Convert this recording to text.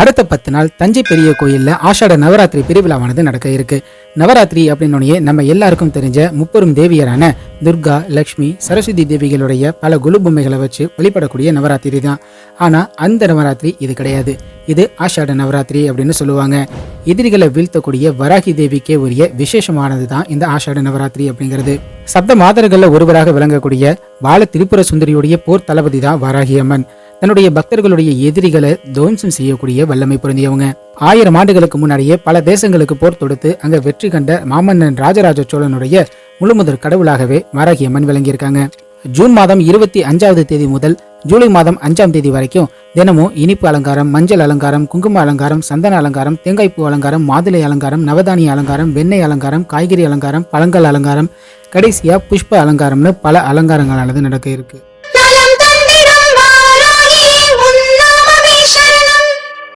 அடுத்த பத்து நாள் தஞ்சை பெரிய கோயில்ல ஆஷாட நவராத்திரி பெருவிழாவானது நடக்க இருக்கு. நவராத்திரி அப்படின்னோடனே நம்ம எல்லாருக்கும் தெரிஞ்ச முப்பெரும் தேவியரான துர்கா லக்ஷ்மி சரஸ்வதி தேவிகளுடைய பல குலு பொம்மைகளை வச்சு வழிபடக்கூடிய நவராத்திரி தான். ஆனா அந்த நவராத்திரி இது கிடையாது. இது ஆஷாட நவராத்திரி அப்படின்னு சொல்லுவாங்க. எதிரிகளை வீழ்த்தக்கூடிய வராகி தேவிக்கே உரிய விசேஷமானது தான் இந்த ஆஷாட நவராத்திரி அப்படிங்கிறது. சப்த மாதர்கள்ல ஒருவராக விளங்கக்கூடிய பால திரிபுர சுந்தரியுடைய போர் தளபதி தான் வராகி அம்மன். தன்னுடைய பக்தர்களுடைய எதிரிகளை துவம்சம் செய்யக்கூடிய வல்லமை பொருந்தியவங்க. ஆயிரம் ஆண்டுகளுக்கு முன்னாடியே பல தேசங்களுக்கு போர் தொடுத்து அங்க வெற்றி கண்ட மாமன்னன் ராஜராஜ சோழனுடைய முழுமுதற் கடவுளாகவே வராகி அம்மன் விளங்கியிருக்காங்க. ஜூன் மாதம் இருபத்தி அஞ்சாவது தேதி முதல் ஜூலை மாதம் அஞ்சாம் தேதி வரைக்கும் தினமும் இனிப்பு அலங்காரம் மஞ்சள் அலங்காரம் குங்கும அலங்காரம் சந்தன அலங்காரம் தேங்காய்ப்பூ அலங்காரம் மாதுளை அலங்காரம் நவதானிய அலங்காரம் வெண்ணெய் அலங்காரம் காய்கறி அலங்காரம் பழங்கள் அலங்காரம் கடைசியா புஷ்ப அலங்காரம்னு பல அலங்காரங்களானது நடக்க இருக்கு.